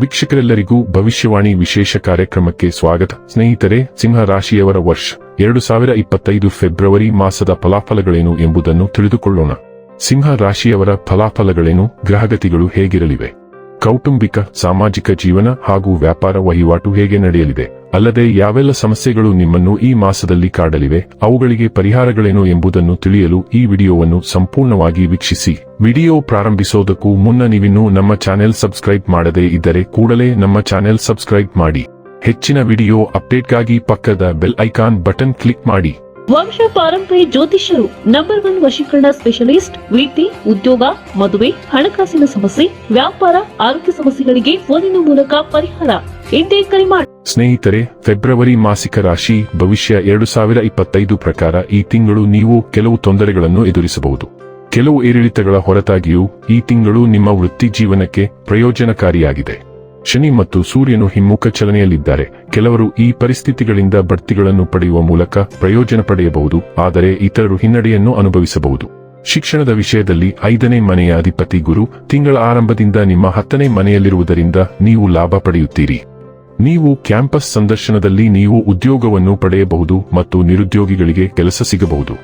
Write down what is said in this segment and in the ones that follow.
ವೀಕ್ಷಕರೆಲ್ಲರಿಗೂ ಭವಿಷ್ಯವಾಣಿ ವಿಶೇಷ ಕಾರ್ಯಕ್ರಮಕ್ಕೆ ಸ್ವಾಗತ. ಸ್ನೇಹಿತರೆ, ಸಿಂಹ ರಾಶಿಯವರ ವರ್ಷ ಎರಡು ಸಾವಿರ ಇಪ್ಪತ್ತೈದು ಫೆಬ್ರವರಿ ಮಾಸದ ಫಲಾಫಲಗಳೇನು ಎಂಬುದನ್ನು ತಿಳಿದುಕೊಳ್ಳೋಣ. ಸಿಂಹ ರಾಶಿಯವರ ಫಲಾಫಲಗಳೇನು, ಗ್ರಹಗತಿಗಳು ಹೇಗಿರಲಿವೆ? ಕೌಟುಂಬಿಕ, ಸಾಮಾಜಿಕ ಜೀವನ ಹಾಗೂ ವ್ಯಾಪಾರ ವಹಿವಾಟು ಹೇಗೆ ನಡೆಯಲಿದೆ? ಅಲ್ಲದೆ ಯಾವೆಲ್ಲ ಸಮಸ್ಯೆಗಳು ನಿಮ್ಮನ್ನು ಈ ಮಾಸದಲ್ಲಿ ಕಾಡಲಿವೆ, ಅವುಗಳಿಗೆ ಪರಿಹಾರಗಳೇನು ಎಂಬುದನ್ನು ತಿಳಿಯಲು ಈ ವಿಡಿಯೋವನ್ನು ಸಂಪೂರ್ಣವಾಗಿ ವೀಕ್ಷಿಸಿ. ವಿಡಿಯೋ ಪ್ರಾರಂಭಿಸೋದಕ್ಕೂ ಮುನ್ನ ನೀವಿನ್ನೂ ನಮ್ಮ ಚಾನೆಲ್ ಸಬ್ಸ್ಕ್ರೈಬ್ ಮಾಡದೇ ಇದ್ದರೆ ಕೂಡಲೇ ನಮ್ಮ ಚಾನೆಲ್ ಸಬ್ಸ್ಕ್ರೈಬ್ ಮಾಡಿ. ಹೆಚ್ಚಿನ ವಿಡಿಯೋ ಅಪ್ಡೇಟ್ಗಾಗಿ ಪಕ್ಕದ ಬೆಲ್ ಐಕಾನ್ ಬಟನ್ ಕ್ಲಿಕ್ ಮಾಡಿ. ವಂಶ ಪಾರಂಪರ್ಯ ಜ್ಯೋತಿಷ್ಯರು ನಂಬರ್ ಒನ್ ವಶೀಕರಣ ಸ್ಪೆಷಲಿಸ್ಟ್ ವೃತ್ತಿ ಉದ್ಯೋಗ, ಮದುವೆ, ಹಣಕಾಸಿನ ಸಮಸ್ಯೆ, ವ್ಯಾಪಾರ, ಆರೋಗ್ಯ ಸಮಸ್ಯೆಗಳಿಗೆ ಫೋನಿನ ಮೂಲಕ ಪರಿಹಾರ. ಎಂದೇ ಕರೆ ಮಾಡಿ ಸ್ನೇಹಿತರೆ ಫೆಬ್ರವರಿ ಮಾಸಿಕ ರಾಶಿ, ಭವಿಷ್ಯ ಎರಡು ಸಾವಿರ ಇಪ್ಪತ್ತೈದು ಪ್ರಕಾರ ಈ ತಿಂಗಳು ನೀವು ಕೆಲವು ತೊಂದರೆಗಳನ್ನು ಎದುರಿಸಬಹುದು. ಕೆಲವು ಏರಿಳಿತಗಳ ಹೊರತಾಗಿಯೂ ಈ ತಿಂಗಳು ನಿಮ್ಮ ವೃತ್ತಿ ಜೀವನಕ್ಕೆ ಪ್ರಯೋಜನಕಾರಿಯಾಗಿದೆ. ಶನಿ ಮತ್ತು ಸೂರ್ಯನು ಹಿಮ್ಮುಖ ಚಲನೆಯಲ್ಲಿದ್ದಾರೆ ಕೆಲವರು ಈ ಪರಿಸ್ಥಿತಿಗಳಿಂದ ಬಡ್ತಿಗಳನ್ನು ಪಡೆಯುವ ಮೂಲಕ ಪ್ರಯೋಜನ ಪಡೆಯಬಹುದು, ಆದರೆ ಇತರರು ಹಿನ್ನಡೆಯನ್ನು ಅನುಭವಿಸಬಹುದು. ಶಿಕ್ಷಣದ ವಿಷಯದಲ್ಲಿ ಐದನೇ ಮನೆಯ ಅಧಿಪತಿ ಗುರು, ತಿಂಗಳ ಆರಂಭದಿಂದ ನಿಮ್ಮ ಹತ್ತನೇ ಮನೆಯಲ್ಲಿರುವುದರಿಂದ ನೀವು ಲಾಭ ಪಡೆಯುತ್ತೀರಿ. ನೀವು ಕ್ಯಾಂಪಸ್ ಸಂದರ್ಶನದಲ್ಲಿ ನೀವು ಉದ್ಯೋಗವನ್ನು ಪಡೆಯಬಹುದು ಮತ್ತು ನಿರುದ್ಯೋಗಿಗಳಿಗೆ ಕೆಲಸ ಸಿಗಬಹುದು.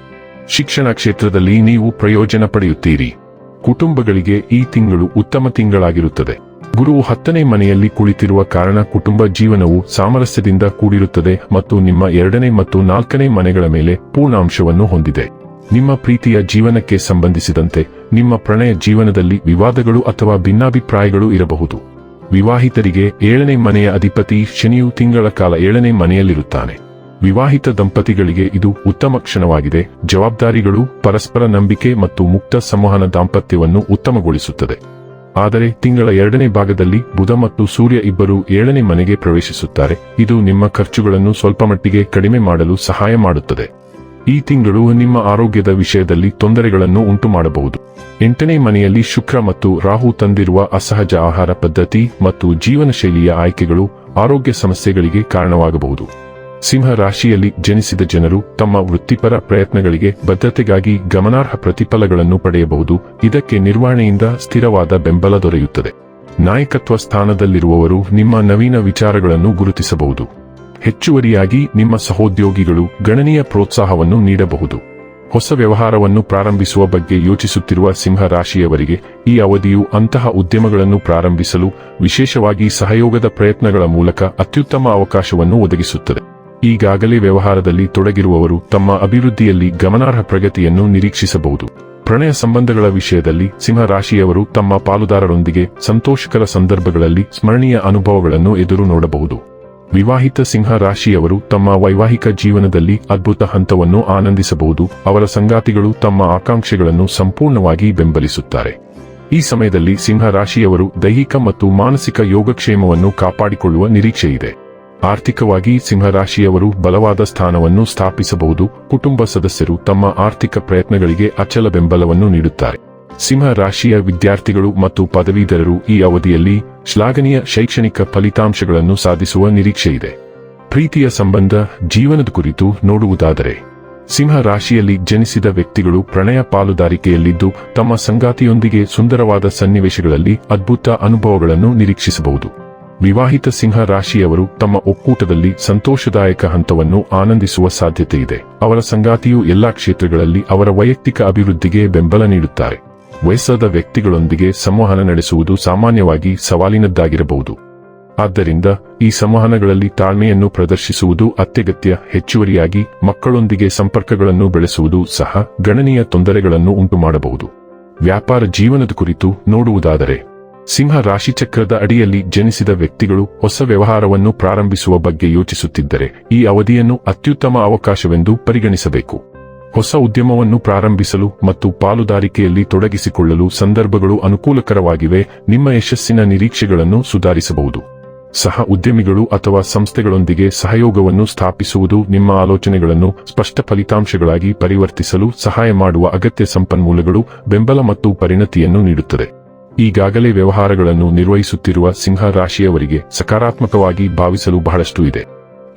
ಶಿಕ್ಷಣ ಕ್ಷೇತ್ರದಲ್ಲಿ ನೀವು ಪ್ರಯೋಜನ ಪಡೆಯುತ್ತೀರಿ. ಕುಟುಂಬಗಳಿಗೆ ಈ ತಿಂಗಳು ಉತ್ತಮ ತಿಂಗಳಾಗಿರುತ್ತದೆ. ಗುರುವು ಹತ್ತನೇ ಮನೆಯಲ್ಲಿ ಕುಳಿತಿರುವ ಕಾರಣ ಕುಟುಂಬ ಜೀವನವು ಸಾಮರಸ್ಯದಿಂದ ಕೂಡಿರುತ್ತದೆ ಮತ್ತು ನಿಮ್ಮ ಎರಡನೇ ಮತ್ತು ನಾಲ್ಕನೇ ಮನೆಗಳ ಮೇಲೆ ಪೂರ್ಣಾಂಶವನ್ನು ಹೊಂದಿದೆ. ನಿಮ್ಮ ಪ್ರೀತಿಯ ಜೀವನಕ್ಕೆ ಸಂಬಂಧಿಸಿದಂತೆ ನಿಮ್ಮ ಪ್ರಣಯ ಜೀವನದಲ್ಲಿ ವಿವಾದಗಳು ಅಥವಾ ಭಿನ್ನಾಭಿಪ್ರಾಯಗಳು ಇರಬಹುದು. ವಿವಾಹಿತರಿಗೆ ಏಳನೇ ಮನೆಯ ಅಧಿಪತಿ ಶನಿಯು ತಿಂಗಳ ಕಾಲ ಏಳನೇ ಮನೆಯಲ್ಲಿರುತ್ತಾನೆ. ವಿವಾಹಿತ ದಂಪತಿಗಳಿಗೆ ಇದು ಉತ್ತಮ ಕ್ಷಣವಾಗಿದೆ. ಜವಾಬ್ದಾರಿಗಳು, ಪರಸ್ಪರ ನಂಬಿಕೆ ಮತ್ತು ಮುಕ್ತ ಸಂವಹನ ದಾಂಪತ್ಯವನ್ನು ಉತ್ತಮಗೊಳಿಸುತ್ತದೆ. ಆದರೆ ತಿಂಗಳ ಎರಡನೇ ಭಾಗದಲ್ಲಿ ಬುಧ ಮತ್ತು ಸೂರ್ಯ ಇಬ್ಬರು ಏಳನೇ ಮನೆಗೆ ಪ್ರವೇಶಿಸುತ್ತಾರೆ. ಇದು ನಿಮ್ಮ ಖರ್ಚುಗಳನ್ನು ಸ್ವಲ್ಪ ಮಟ್ಟಿಗೆ ಕಡಿಮೆ ಮಾಡಲು ಸಹಾಯ ಮಾಡುತ್ತದೆ. ಈ ತಿಂಗಳು ನಿಮ್ಮ ಆರೋಗ್ಯದ ವಿಷಯದಲ್ಲಿ ತೊಂದರೆಗಳನ್ನು ಉಂಟು ಮಾಡಬಹುದು ಎಂಟನೇ ಮನೆಯಲ್ಲಿ ಶುಕ್ರ ಮತ್ತು ರಾಹು ತಂದಿರುವ ಅಸಹಜ ಆಹಾರ ಪದ್ಧತಿ ಮತ್ತು ಜೀವನ ಶೈಲಿಯ ಆಯ್ಕೆಗಳು ಆರೋಗ್ಯ ಸಮಸ್ಯೆಗಳಿಗೆ ಕಾರಣವಾಗಬಹುದು. ಸಿಂಹ ರಾಶಿಯಲ್ಲಿ ಜನಿಸಿದ ಜನರು ತಮ್ಮ ವೃತ್ತಿಪರ ಪ್ರಯತ್ನಗಳಿಗೆ ಬದ್ಧತೆಗಾಗಿ ಗಮನಾರ್ಹ ಪ್ರತಿಫಲಗಳನ್ನು ಪಡೆಯಬಹುದು. ಇದಕ್ಕೆ ನಿರ್ವಹಣೆಯಿಂದ ಸ್ಥಿರವಾದ ಬೆಂಬಲ ದೊರೆಯುತ್ತದೆ. ನಾಯಕತ್ವ ಸ್ಥಾನದಲ್ಲಿರುವವರು ನಿಮ್ಮ ನವೀನ ವಿಚಾರಗಳನ್ನು ಗುರುತಿಸಬಹುದು. ಹೆಚ್ಚುವರಿಯಾಗಿ ನಿಮ್ಮ ಸಹೋದ್ಯೋಗಿಗಳು ಗಣನೀಯ ಪ್ರೋತ್ಸಾಹವನ್ನು ನೀಡಬಹುದು. ಹೊಸ ವ್ಯವಹಾರವನ್ನು ಪ್ರಾರಂಭಿಸುವ ಬಗ್ಗೆ ಯೋಚಿಸುತ್ತಿರುವ ಸಿಂಹ ರಾಶಿಯವರಿಗೆ ಈ ಅವಧಿಯು ಅಂತಹ ಉದ್ಯಮಗಳನ್ನು ಪ್ರಾರಂಭಿಸಲು ವಿಶೇಷವಾಗಿ ಸಹಯೋಗದ ಪ್ರಯತ್ನಗಳ ಮೂಲಕ ಅತ್ಯುತ್ತಮ ಅವಕಾಶವನ್ನು ಒದಗಿಸುತ್ತದೆ. ಈಗಾಗಲೇ ವ್ಯವಹಾರದಲ್ಲಿ ತೊಡಗಿರುವವರು ತಮ್ಮ ಅಭಿವೃದ್ಧಿಯಲ್ಲಿ ಗಮನಾರ್ಹ ಪ್ರಗತಿಯನ್ನು ನಿರೀಕ್ಷಿಸಬಹುದು. ಪ್ರಣಯ ಸಂಬಂಧಗಳ ವಿಷಯದಲ್ಲಿ ಸಿಂಹ ರಾಶಿಯವರು ತಮ್ಮ ಪಾಲುದಾರರೊಂದಿಗೆ ಸಂತೋಷಕರ ಸಂದರ್ಭಗಳಲ್ಲಿ ಸ್ಮರಣೀಯ ಅನುಭವಗಳನ್ನು ಎದುರು ನೋಡಬಹುದು. ವಿವಾಹಿತ ಸಿಂಹ ರಾಶಿಯವರು ತಮ್ಮ ವೈವಾಹಿಕ ಜೀವನದಲ್ಲಿ ಅದ್ಭುತ ಹಂತವನ್ನು ಆನಂದಿಸಬಹುದು. ಅವರ ಸಂಗಾತಿಗಳು ತಮ್ಮ ಆಕಾಂಕ್ಷೆಗಳನ್ನು ಸಂಪೂರ್ಣವಾಗಿ ಬೆಂಬಲಿಸುತ್ತಾರೆ. ಈ ಸಮಯದಲ್ಲಿ ಸಿಂಹ ರಾಶಿಯವರು ದೈಹಿಕ ಮತ್ತು ಮಾನಸಿಕ ಯೋಗಕ್ಷೇಮವನ್ನು ಕಾಪಾಡಿಕೊಳ್ಳುವ ನಿರೀಕ್ಷೆಯಿದೆ. ಆರ್ಥಿಕವಾಗಿ ಸಿಂಹರಾಶಿಯವರು ಬಲವಾದ ಸ್ಥಾನವನ್ನು ಸ್ಥಾಪಿಸಬಹುದು. ಕುಟುಂಬ ಸದಸ್ಯರು ತಮ್ಮ ಆರ್ಥಿಕ ಪ್ರಯತ್ನಗಳಿಗೆ ಅಚಲ ಬೆಂಬಲವನ್ನು ನೀಡುತ್ತಾರೆ. ಸಿಂಹ ರಾಶಿಯ ವಿದ್ಯಾರ್ಥಿಗಳು ಮತ್ತು ಪದವೀಧರರು ಈ ಅವಧಿಯಲ್ಲಿ ಶ್ಲಾಘನೀಯ ಶೈಕ್ಷಣಿಕ ಫಲಿತಾಂಶಗಳನ್ನು ಸಾಧಿಸುವ ನಿರೀಕ್ಷೆಯಿದೆ ಪ್ರೀತಿಯ ಸಂಬಂಧ, ಜೀವನದ ಕುರಿತು ನೋಡುವುದಾದರೆ ಸಿಂಹ ರಾಶಿಯಲ್ಲಿ ಜನಿಸಿದ ವ್ಯಕ್ತಿಗಳು ಪ್ರಣಯ ಪಾಲುದಾರಿಕೆಯಲ್ಲಿದ್ದು ತಮ್ಮ ಸಂಗಾತಿಯೊಂದಿಗೆ ಸುಂದರವಾದ ಸನ್ನಿವೇಶಗಳಲ್ಲಿ ಅದ್ಭುತ ಅನುಭವಗಳನ್ನು ನಿರೀಕ್ಷಿಸಬಹುದು. ವಿವಾಹಿತ ಸಿಂಹ ರಾಶಿಯವರು ತಮ್ಮ ಒಕ್ಕೂಟದಲ್ಲಿ ಸಂತೋಷದಾಯಕ ಹಂತವನ್ನು ಆನಂದಿಸುವ ಸಾಧ್ಯತೆ ಇದೆ ಅವರ ಸಂಗಾತಿಯು ಎಲ್ಲಾ ಕ್ಷೇತ್ರಗಳಲ್ಲಿ ಅವರ ವೈಯಕ್ತಿಕ ಅಭಿವೃದ್ಧಿಗೆ ಬೆಂಬಲ ನೀಡುತ್ತಾರೆ. ವಯಸ್ಸಾದ ವ್ಯಕ್ತಿಗಳೊಂದಿಗೆ ಸಂವಹನ ನಡೆಸುವುದು ಸಾಮಾನ್ಯವಾಗಿ ಸವಾಲಿನದ್ದಾಗಿರಬಹುದು. ಆದ್ದರಿಂದ, ಈ ಸಂವಹನಗಳಲ್ಲಿ ತಾಳ್ಮೆಯನ್ನು ಪ್ರದರ್ಶಿಸುವುದು ಅತ್ಯಗತ್ಯ, ಹೆಚ್ಚುವರಿಯಾಗಿ ಮಕ್ಕಳೊಂದಿಗೆ ಸಂಪರ್ಕಗಳನ್ನು ಬೆಳೆಸುವುದು ಸಹ ಗಣನೀಯ ತೊಂದರೆಗಳನ್ನು ಉಂಟುಮಾಡಬಹುದು. ವ್ಯಾಪಾರ ಜೀವನದ ಕುರಿತು ನೋಡುವುದಾದರೆ ಸಿಂಹ ರಾಶಿಚಕ್ರದ ಅಡಿಯಲ್ಲಿ ಜನಿಸಿದ ವ್ಯಕ್ತಿಗಳು ಹೊಸ ವ್ಯವಹಾರವನ್ನು ಪ್ರಾರಂಭಿಸುವ ಬಗ್ಗೆ ಯೋಚಿಸುತ್ತಿದ್ದರೆ ಈ ಅವಧಿಯನ್ನು ಅತ್ಯುತ್ತಮ ಅವಕಾಶವೆಂದು ಪರಿಗಣಿಸಬೇಕು. ಹೊಸ ಉದ್ಯಮವನ್ನು ಪ್ರಾರಂಭಿಸಲು ಮತ್ತು ಪಾಲುದಾರಿಕೆಯಲ್ಲಿ ತೊಡಗಿಸಿಕೊಳ್ಳಲು ಸಂದರ್ಭಗಳು ಅನುಕೂಲಕರವಾಗಿವೆ, ನಿಮ್ಮ ಯಶಸ್ಸಿನ ನಿರೀಕ್ಷೆಗಳನ್ನು ಸುಧಾರಿಸಬಹುದು. ಸಹ ಉದ್ಯಮಿಗಳು ಅಥವಾ ಸಂಸ್ಥೆಗಳೊಂದಿಗೆ ಸಹಯೋಗವನ್ನು ಸ್ಥಾಪಿಸುವುದು ನಿಮ್ಮ ಆಲೋಚನೆಗಳನ್ನು ಸ್ಪಷ್ಟ ಫಲಿತಾಂಶಗಳಾಗಿ ಪರಿವರ್ತಿಸಲು ಸಹಾಯ ಮಾಡುವ ಅಗತ್ಯ ಸಂಪನ್ಮೂಲಗಳು ಬೆಂಬಲ ಮತ್ತು ಪರಿಣತಿಯನ್ನು ನೀಡುತ್ತದೆ. ಈಗಾಗಲೇ ವ್ಯವಹಾರಗಳನ್ನು ನಿರ್ವಹಿಸುತ್ತಿರುವ ಸಿಂಹ ರಾಶಿಯವರಿಗೆ ಸಕಾರಾತ್ಮಕವಾಗಿ ಭಾವಿಸಲು ಬಹಳಷ್ಟು ಇದೆ.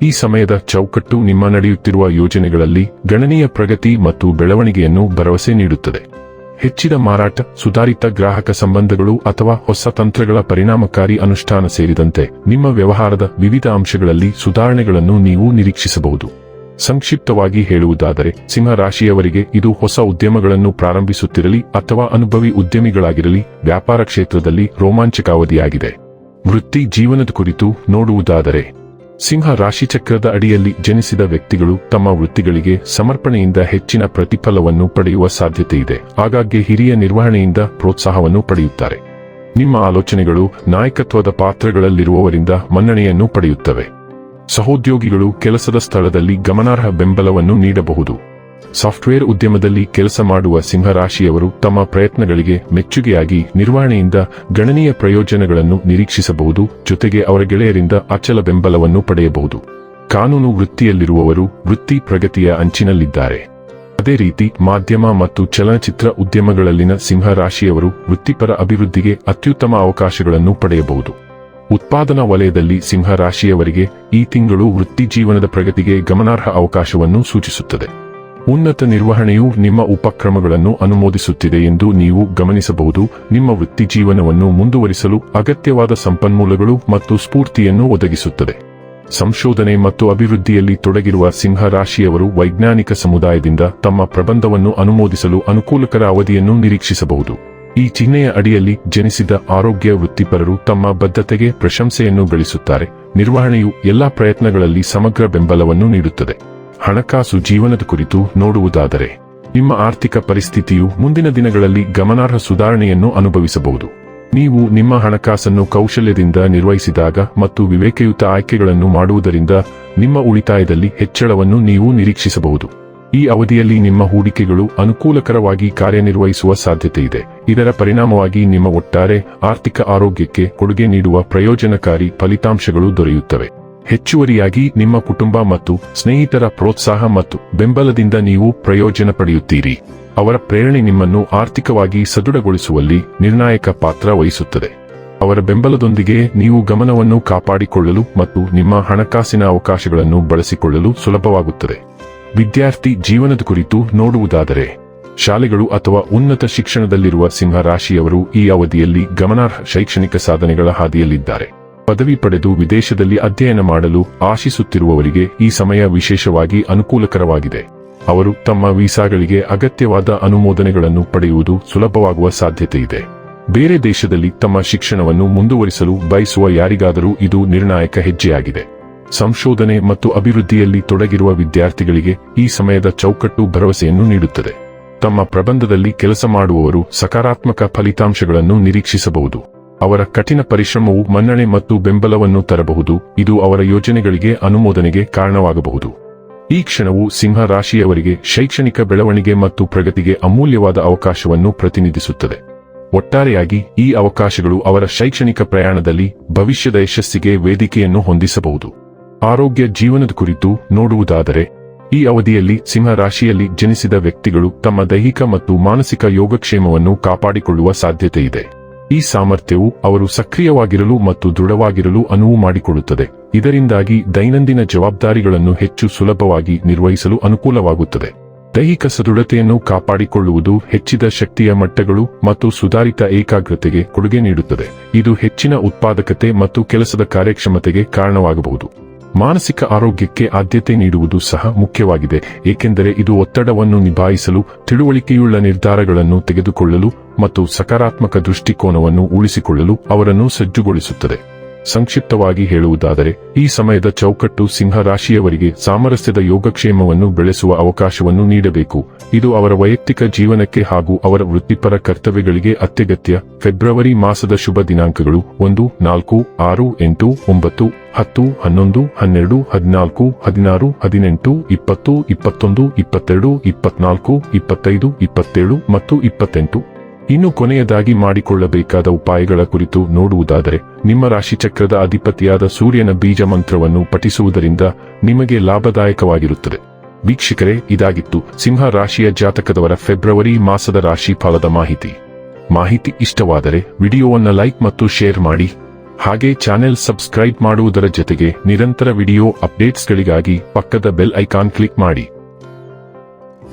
ಈ ಸಮಯದ ಚೌಕಟ್ಟು ನಿಮ್ಮ ನಡೆಯುತ್ತಿರುವ ಯೋಜನೆಗಳಲ್ಲಿ ಗಣನೀಯ ಪ್ರಗತಿ ಮತ್ತು ಬೆಳವಣಿಗೆಯನ್ನು ಭರವಸೆ ನೀಡುತ್ತದೆ. ಹೆಚ್ಚಿದ ಮಾರಾಟ, ಸುಧಾರಿತ ಗ್ರಾಹಕ ಸಂಬಂಧಗಳು ಅಥವಾ ಹೊಸ ತಂತ್ರಗಳ ಪರಿಣಾಮಕಾರಿ ಅನುಷ್ಠಾನ ಸೇರಿದಂತೆ ನಿಮ್ಮ ವ್ಯವಹಾರದ ವಿವಿಧ ಅಂಶಗಳಲ್ಲಿ ಸುಧಾರಣೆಗಳನ್ನು ನೀವು ನಿರೀಕ್ಷಿಸಬಹುದು. ಸಂಕ್ಷಿಪ್ತವಾಗಿ ಹೇಳುವುದಾದರೆ, ಸಿಂಹ ರಾಶಿಯವರಿಗೆ ಇದು ಹೊಸ ಉದ್ಯಮಗಳನ್ನು ಪ್ರಾರಂಭಿಸುತ್ತಿರಲಿ ಅಥವಾ ಅನುಭವಿ ಉದ್ಯಮಿಗಳಾಗಿರಲಿ, ವ್ಯಾಪಾರ ಕ್ಷೇತ್ರದಲ್ಲಿ ರೋಮಾಂಚಕ ಅವಧಿಯಾಗಿದೆ ವೃತ್ತಿ ಜೀವನದ ಕುರಿತು ನೋಡುವುದಾದರೆ, ಸಿಂಹ ರಾಶಿಚಕ್ರದ ಅಡಿಯಲ್ಲಿ ಜನಿಸಿದ ವ್ಯಕ್ತಿಗಳು ತಮ್ಮ ವೃತ್ತಿಗಳಿಗೆ ಸಮರ್ಪಣೆಯಿಂದ ಹೆಚ್ಚಿನ ಪ್ರತಿಫಲವನ್ನು ಪಡೆಯುವ ಸಾಧ್ಯತೆ ಇದೆ ಆಗಾಗ್ಗೆ ಹಿರಿಯ ನಿರ್ವಹಣೆಯಿಂದ ಪ್ರೋತ್ಸಾಹವನ್ನು ಪಡೆಯುತ್ತಾರೆ. ನಿಮ್ಮ ಆಲೋಚನೆಗಳು ನಾಯಕತ್ವದ ಪಾತ್ರಗಳಲ್ಲಿರುವವರಿಂದ ಮನ್ನಣೆಯನ್ನು ಪಡೆಯುತ್ತವೆ. ಸಹೋದ್ಯೋಗಿಗಳು ಕೆಲಸದ ಸ್ಥಳದಲ್ಲಿ ಗಮನಾರ್ಹ ಬೆಂಬಲವನ್ನು ನೀಡಬಹುದು. ಸಾಫ್ಟ್ವೇರ್ ಉದ್ಯಮದಲ್ಲಿ ಕೆಲಸ ಮಾಡುವ ಸಿಂಹರಾಶಿಯವರು ತಮ್ಮ ಪ್ರಯತ್ನಗಳಿಗೆ ಮೆಚ್ಚುಗೆಯಾಗಿ ನಿರ್ವಹಣೆಯಿಂದ ಗಣನೀಯ ಪ್ರಯೋಜನಗಳನ್ನು ನಿರೀಕ್ಷಿಸಬಹುದು, ಜೊತೆಗೆ ಅವರ ಗೆಳೆಯರಿಂದ ಅಚಲ ಬೆಂಬಲವನ್ನು ಪಡೆಯಬಹುದು. ಕಾನೂನು ವೃತ್ತಿಯಲ್ಲಿರುವವರು ವೃತ್ತಿ ಪ್ರಗತಿಯ ಅಂಚಿನಲ್ಲಿದ್ದಾರೆ. ಅದೇ ರೀತಿ ಮಾಧ್ಯಮ ಮತ್ತು ಚಲನಚಿತ್ರ ಉದ್ಯಮಗಳಲ್ಲಿನ ಸಿಂಹರಾಶಿಯವರು ವೃತ್ತಿಪರ ಅಭಿವೃದ್ಧಿಗೆ ಅತ್ಯುತ್ತಮ ಅವಕಾಶಗಳನ್ನು ಪಡೆಯಬಹುದು. ಉತ್ಪಾದನಾ ವಲಯದಲ್ಲಿ ಸಿಂಹ ರಾಶಿಯವರಿಗೆ ಈ ತಿಂಗಳು ವೃತ್ತಿ ಜೀವನದ ಪ್ರಗತಿಗೆ ಗಮನಾರ್ಹ ಅವಕಾಶವನ್ನು ಸೂಚಿಸುತ್ತದೆ. ಉನ್ನತ ನಿರ್ವಹಣೆಯು ನಿಮ್ಮ ಉಪಕ್ರಮಗಳನ್ನು ಅನುಮೋದಿಸುತ್ತಿದೆ ಎಂದು ನೀವು ಗಮನಿಸಬಹುದು. ನಿಮ್ಮ ವೃತ್ತಿ ಜೀವನವನ್ನು ಮುಂದುವರಿಸಲು ಅಗತ್ಯವಾದ ಸಂಪನ್ಮೂಲಗಳು ಮತ್ತು ಸ್ಫೂರ್ತಿಯನ್ನು ಒದಗಿಸುತ್ತದೆ. ಸಂಶೋಧನೆ ಮತ್ತು ಅಭಿವೃದ್ಧಿಯಲ್ಲಿ ತೊಡಗಿರುವ ಸಿಂಹ ರಾಶಿಯವರು ವೈಜ್ಞಾನಿಕ ಸಮುದಾಯದಿಂದ ತಮ್ಮ ಪ್ರಬಂಧವನ್ನು ಅನುಮೋದಿಸಲು ಅನುಕೂಲಕರ ಅವಧಿಯನ್ನು ನಿರೀಕ್ಷಿಸಬಹುದು. ಈ ಚಿಹ್ನೆಯ ಅಡಿಯಲ್ಲಿ ಜನಿಸಿದ ಆರೋಗ್ಯ ವೃತ್ತಿಪರರು ತಮ್ಮ ಬದ್ಧತೆಗೆ ಪ್ರಶಂಸೆಯನ್ನು ಗಳಿಸುತ್ತಾರೆ. ನಿರ್ವಹಣೆಯು ಎಲ್ಲಾ ಪ್ರಯತ್ನಗಳಲ್ಲಿ ಸಮಗ್ರ ಬೆಂಬಲವನ್ನು ನೀಡುತ್ತದೆ. ಹಣಕಾಸು ಜೀವನದ ಕುರಿತು ನೋಡುವುದಾದರೆ, ನಿಮ್ಮ ಆರ್ಥಿಕ ಪರಿಸ್ಥಿತಿಯು ಮುಂದಿನ ದಿನಗಳಲ್ಲಿ ಗಮನಾರ್ಹ ಸುಧಾರಣೆಯನ್ನು ಅನುಭವಿಸಬಹುದು. ನೀವು ನಿಮ್ಮ ಹಣಕಾಸನ್ನು ಕೌಶಲ್ಯದಿಂದ ನಿರ್ವಹಿಸಿದಾಗ ಮತ್ತು ವಿವೇಕಯುತ ಆಯ್ಕೆಗಳನ್ನು ಮಾಡುವುದರಿಂದ ನಿಮ್ಮ ಉಳಿತಾಯದಲ್ಲಿ ಹೆಚ್ಚಳವನ್ನು ನೀವು ನಿರೀಕ್ಷಿಸಬಹುದು. ಈ ಅವಧಿಯಲ್ಲಿ ನಿಮ್ಮ ಹೂಡಿಕೆಗಳು ಅನುಕೂಲಕರವಾಗಿ ಕಾರ್ಯನಿರ್ವಹಿಸುವ ಸಾಧ್ಯತೆ ಇದೆ ಇದರ ಪರಿಣಾಮವಾಗಿ ನಿಮ್ಮ ಒಟ್ಟಾರೆ ಆರ್ಥಿಕ ಆರೋಗ್ಯಕ್ಕೆ ಕೊಡುಗೆ ನೀಡುವ ಪ್ರಯೋಜನಕಾರಿ ಫಲಿತಾಂಶಗಳು ದೊರೆಯುತ್ತವೆ. ಹೆಚ್ಚುವರಿಯಾಗಿ ನಿಮ್ಮ ಕುಟುಂಬ ಮತ್ತು ಸ್ನೇಹಿತರ ಪ್ರೋತ್ಸಾಹ ಮತ್ತು ಬೆಂಬಲದಿಂದ ನೀವು ಪ್ರಯೋಜನ ಪಡೆಯುತ್ತೀರಿ. ಅವರ ಪ್ರೇರಣೆ ನಿಮ್ಮನ್ನು ಆರ್ಥಿಕವಾಗಿ ಸದೃಢಗೊಳಿಸುವಲ್ಲಿ ನಿರ್ಣಾಯಕ ಪಾತ್ರ ವಹಿಸುತ್ತದೆ. ಅವರ ಬೆಂಬಲದೊಂದಿಗೆ ನೀವು ಗಮನವನ್ನು ಕಾಪಾಡಿಕೊಳ್ಳಲು ಮತ್ತು ನಿಮ್ಮ ಹಣಕಾಸಿನ ಅವಕಾಶಗಳನ್ನು ಬಳಸಿಕೊಳ್ಳಲು ಸುಲಭವಾಗುತ್ತದೆ. ವಿದ್ಯಾರ್ಥಿ ಜೀವನದ ಕುರಿತು ನೋಡುವುದಾದರೆ, ಶಾಲೆಗಳು ಅಥವಾ ಉನ್ನತ ಶಿಕ್ಷಣದಲ್ಲಿರುವ ಸಿಂಹರಾಶಿಯವರು ಈ ಅವಧಿಯಲ್ಲಿ ಗಮನಾರ್ಹ ಶೈಕ್ಷಣಿಕ ಸಾಧನೆಗಳ ಹಾದಿಯಲ್ಲಿದ್ದಾರೆ. ಪದವಿ ಪಡೆದು ವಿದೇಶದಲ್ಲಿ ಅಧ್ಯಯನ ಮಾಡಲು ಆಶಿಸುತ್ತಿರುವವರಿಗೆ ಈ ಸಮಯ ವಿಶೇಷವಾಗಿ ಅನುಕೂಲಕರವಾಗಿದೆ. ಅವರು ತಮ್ಮ ವೀಸಾಗಳಿಗೆ ಅಗತ್ಯವಾದ ಅನುಮೋದನೆಗಳನ್ನು ಪಡೆಯುವುದು ಸುಲಭವಾಗುವ ಸಾಧ್ಯತೆ ಇದೆ ಬೇರೆ ದೇಶದಲ್ಲಿ ತಮ್ಮ ಶಿಕ್ಷಣವನ್ನು ಮುಂದುವರಿಸಲು ಬಯಸುವ ಯಾರಿಗಾದರೂ ಇದು ನಿರ್ಣಾಯಕ ಹೆಜ್ಜೆಯಾಗಿದೆ. ಸಂಶೋಧನೆ ಮತ್ತು ಅಭಿವೃದ್ಧಿಯಲ್ಲಿ ತೊಡಗಿರುವ ವಿದ್ಯಾರ್ಥಿಗಳಿಗೆ ಈ ಸಮಯದ ಚೌಕಟ್ಟು ಭರವಸೆಯನ್ನು ನೀಡುತ್ತದೆ. ತಮ್ಮ ಪ್ರಬಂಧದಲ್ಲಿ ಕೆಲಸ ಮಾಡುವವರು ಸಕಾರಾತ್ಮಕ ಫಲಿತಾಂಶಗಳನ್ನು ನಿರೀಕ್ಷಿಸಬಹುದು. ಅವರ ಕಠಿಣ ಪರಿಶ್ರಮವು ಮನ್ನಣೆ ಮತ್ತು ಬೆಂಬಲವನ್ನು ತರಬಹುದು. ಇದು ಅವರ ಯೋಜನೆಗಳಿಗೆ ಅನುಮೋದನೆಗೆ ಕಾರಣವಾಗಬಹುದು. ಈ ಕ್ಷಣವು ಸಿಂಹ ರಾಶಿಯವರಿಗೆ ಶೈಕ್ಷಣಿಕ ಬೆಳವಣಿಗೆ ಮತ್ತು ಪ್ರಗತಿಗೆ ಅಮೂಲ್ಯವಾದ ಅವಕಾಶವನ್ನು ಪ್ರತಿನಿಧಿಸುತ್ತದೆ. ಒಟ್ಟಾರೆಯಾಗಿ ಈ ಅವಕಾಶಗಳು ಅವರ ಶೈಕ್ಷಣಿಕ ಪ್ರಯಾಣದಲ್ಲಿ ಭವಿಷ್ಯದ ಯಶಸ್ಸಿಗೆ ವೇದಿಕೆಯನ್ನು ಹೊಂದಿಸಬಹುದು. ಆರೋಗ್ಯ ಜೀವನದ ಕುರಿತು ನೋಡುವುದಾದರೆ, ಈ ಅವಧಿಯಲ್ಲಿ ಸಿಂಹ ರಾಶಿಯಲ್ಲಿ ಜನಿಸಿದ ವ್ಯಕ್ತಿಗಳು ತಮ್ಮ ದೈಹಿಕ ಮತ್ತು ಮಾನಸಿಕ ಯೋಗಕ್ಷೇಮವನ್ನು ಕಾಪಾಡಿಕೊಳ್ಳುವ ಸಾಧ್ಯತೆ ಇದೆ ಈ ಸಾಮರ್ಥ್ಯವು ಅವರು ಸಕ್ರಿಯವಾಗಿರಲು ಮತ್ತು ದೃಢವಾಗಿರಲು ಅನುವು ಮಾಡಿಕೊಡುತ್ತದೆ. ಇದರಿಂದಾಗಿ ದೈನಂದಿನ ಜವಾಬ್ದಾರಿಗಳನ್ನು ಹೆಚ್ಚು ಸುಲಭವಾಗಿ ನಿರ್ವಹಿಸಲು ಅನುಕೂಲವಾಗುತ್ತದೆ. ದೈಹಿಕ ಸದೃಢತೆಯನ್ನು ಕಾಪಾಡಿಕೊಳ್ಳುವುದು ಹೆಚ್ಚಿದ ಶಕ್ತಿಯ ಮಟ್ಟಗಳು ಮತ್ತು ಸುಧಾರಿತ ಏಕಾಗ್ರತೆಗೆ ಕೊಡುಗೆ ನೀಡುತ್ತದೆ. ಇದು ಹೆಚ್ಚಿನ ಉತ್ಪಾದಕತೆ ಮತ್ತು ಕೆಲಸದ ಕಾರ್ಯಕ್ಷಮತೆಗೆ ಕಾರಣವಾಗಬಹುದು. ಮಾನಸಿಕ ಆರೋಗ್ಯಕ್ಕೆ ಆದ್ಯತೆ ನೀಡುವುದು ಸಹ ಮುಖ್ಯವಾಗಿದೆ, ಏಕೆಂದರೆ ಇದು ಒತ್ತಡವನ್ನು ನಿಭಾಯಿಸಲು, ತಿಳುವಳಿಕೆಯುಳ್ಳ ನಿರ್ಧಾರಗಳನ್ನು ತೆಗೆದುಕೊಳ್ಳಲು ಮತ್ತು ಸಕಾರಾತ್ಮಕ ದೃಷ್ಟಿಕೋನವನ್ನು ಉಳಿಸಿಕೊಳ್ಳಲು ಅವರನ್ನು ಸಜ್ಜುಗೊಳಿಸುತ್ತದೆ. ಸಂಕ್ಷಿಪ್ತವಾಗಿ ಹೇಳುವುದಾದರೆ, ಈ ಸಮಯದ ಚೌಕಟ್ಟು ಸಿಂಹ ರಾಶಿಯವರಿಗೆ ಸಾಮರಸ್ಯದ ಯೋಗಕ್ಷೇಮವನ್ನು ಬೆಳೆಸುವ ಅವಕಾಶವನ್ನು ನೀಡಬೇಕು. ಇದು ಅವರ ವೈಯಕ್ತಿಕ ಜೀವನಕ್ಕೆ ಹಾಗೂ ಅವರ ವೃತ್ತಿಪರ ಕರ್ತವ್ಯಗಳಿಗೆ ಅತ್ಯಗತ್ಯ. ಫೆಬ್ರವರಿ ಮಾಸದ ಶುಭ ದಿನಾಂಕಗಳು ಒಂದು, ನಾಲ್ಕು, ಆರು, ಎಂಟು, ಒಂಬತ್ತು, ಹತ್ತು, ಹನ್ನೊಂದು, ಹನ್ನೆರಡು, ಹದಿನಾಲ್ಕು, ಹದಿನಾರು, ಹದಿನೆಂಟು, ಇಪ್ಪತ್ತು, ಇಪ್ಪತ್ತೊಂದು, ಇಪ್ಪತ್ತೆರಡು, ಇಪ್ಪತ್ನಾಲ್ಕು, ಇಪ್ಪತ್ತೈದು, ಇಪ್ಪತ್ತೇಳು ಮತ್ತು ಇಪ್ಪತ್ತೆಂಟು. ಇನ್ನು ಕೊನೆಯದಾಗಿ ಮಾಡಿಕೊಳ್ಳಬೇಕಾದ ಉಪಾಯಗಳ ಕುರಿತು ನೋಡುವುದಾದರೆ, ನಿಮ್ಮ ರಾಶಿಚಕ್ರದ ಅಧಿಪತಿಯಾದ ಸೂರ್ಯನ ಬೀಜ ಮಂತ್ರವನ್ನು ಪಠಿಸುವುದರಿಂದ ನಿಮಗೆ ಲಾಭದಾಯಕವಾಗಿರುತ್ತದೆ. ವೀಕ್ಷಕರೇ, ಇದಾಗಿತ್ತು ಸಿಂಹ ರಾಶಿಯ ಜಾತಕದವರ ಫೆಬ್ರವರಿ ಮಾಸದ ರಾಶಿ ಫಲದ ಮಾಹಿತಿ. ಮಾಹಿತಿ ಇಷ್ಟವಾದರೆ ವಿಡಿಯೋವನ್ನು ಲೈಕ್ ಮತ್ತು ಶೇರ್ ಮಾಡಿ. ಹಾಗೆ ಚಾನೆಲ್ ಸಬ್ಸ್ಕ್ರೈಬ್ ಮಾಡುವುದರ ಜೊತೆಗೆ ನಿರಂತರ ವಿಡಿಯೋ ಅಪ್ಡೇಟ್ಸ್ಗಳಿಗಾಗಿ ಪಕ್ಕದ ಬೆಲ್ ಐಕಾನ್ ಕ್ಲಿಕ್ ಮಾಡಿ.